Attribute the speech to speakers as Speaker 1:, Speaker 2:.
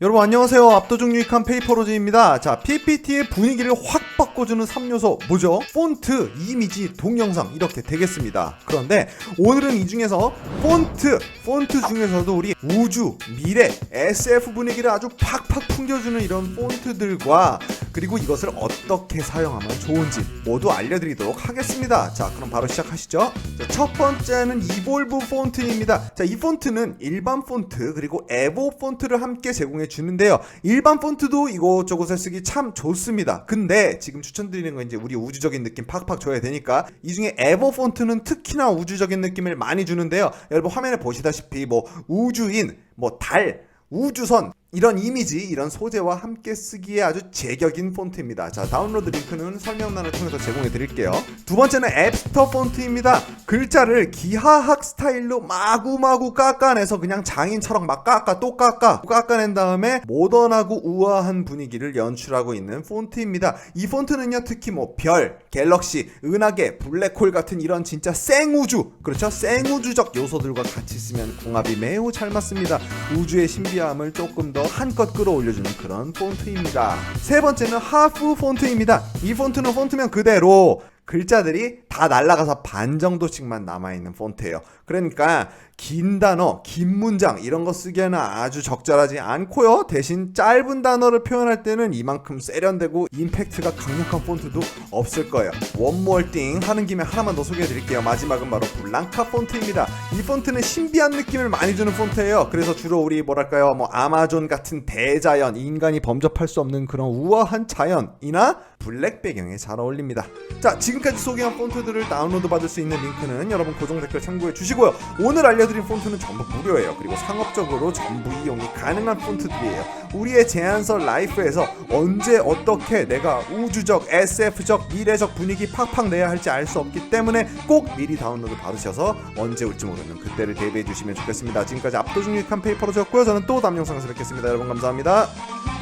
Speaker 1: 여러분 안녕하세요. 압도적 유익한 페이퍼로즈입니다. 자, PPT의 분위기를 확 바꿔주는 3요소 뭐죠? 폰트, 이미지, 동영상 이렇게 되겠습니다. 그런데 오늘은 이 중에서 폰트, 폰트 중에서도 우리 우주, 미래, SF 분위기를 아주 팍팍 풍겨주는 이런 폰트들과 그리고 이것을 어떻게 사용하면 좋은지 모두 알려드리도록 하겠습니다. 자, 그럼 바로 시작하시죠. 자, 첫 번째는 이볼브 폰트입니다. 자, 이 폰트는 일반 폰트 그리고 에보 폰트를 함께 제공해 주는데요. 일반 폰트도 이곳저곳에 쓰기 참 좋습니다. 근데 지금 추천드리는 건 이제 우리 우주적인 느낌 팍팍 줘야 되니까 이 중에 에보 폰트는 특히나 우주적인 느낌을 많이 주는데요. 여러분 화면에 보시다시피 뭐 우주인, 뭐 달, 우주선 이런 이미지, 이런 소재와 함께 쓰기에 아주 제격인 폰트입니다. 자, 다운로드 링크는 설명란을 통해서 제공해 드릴게요. 두 번째는 앱스터 폰트입니다. 글자를 기하학 스타일로 마구마구 깎아내서 그냥 장인처럼 막 깎아 또 깎아 깎아낸 다음에 모던하고 우아한 분위기를 연출하고 있는 폰트입니다. 이 폰트는요, 특히 뭐 별, 갤럭시, 은하계, 블랙홀 같은 이런 진짜 생우주, 그렇죠? 생우주적 요소들과 같이 쓰면 궁합이 매우 잘 맞습니다. 우주의 신비함을 조금 더 한껏 끌어올려주는 그런 폰트입니다. 세 번째는 하프 폰트입니다. 이 폰트는 폰트면 그대로 글자들이 다 날아가서 반 정도씩만 남아있는 폰트예요. 그러니까 긴 단어, 긴 문장 이런 거 쓰기에는 아주 적절하지 않고요. 대신 짧은 단어를 표현할 때는 이만큼 세련되고 임팩트가 강력한 폰트도 없을 거예요. 원몰 띵 하는 김에 하나만 더 소개해 드릴게요. 마지막은 바로 블랑카 폰트입니다. 이 폰트는 신비한 느낌을 많이 주는 폰트예요. 그래서 주로 우리 뭐랄까요? 뭐 아마존 같은 대자연, 인간이 범접할 수 없는 그런 우아한 자연이나 블랙 배경에 잘 어울립니다. 자, 지금까지 소개한 폰트 들을 다운로드 받을 수 있는 링크는 여러분 고정 댓글 참고해 주시고요. 오늘 알려드린 폰트는 전부 무료예요. 그리고 상업적으로 전부 이용이 가능한 폰트들이에요. 우리의 제안서 라이프에서 언제 어떻게 내가 우주적, SF적, 미래적 분위기 팍팍 내야 할지 알 수 없기 때문에 꼭 미리 다운로드 받으셔서 언제 올지 모르는 그때를 대비해 주시면 좋겠습니다. 지금까지 압도적 유익한 페이퍼로였고요. 저는 또 다음 영상에서 뵙겠습니다. 여러분 감사합니다.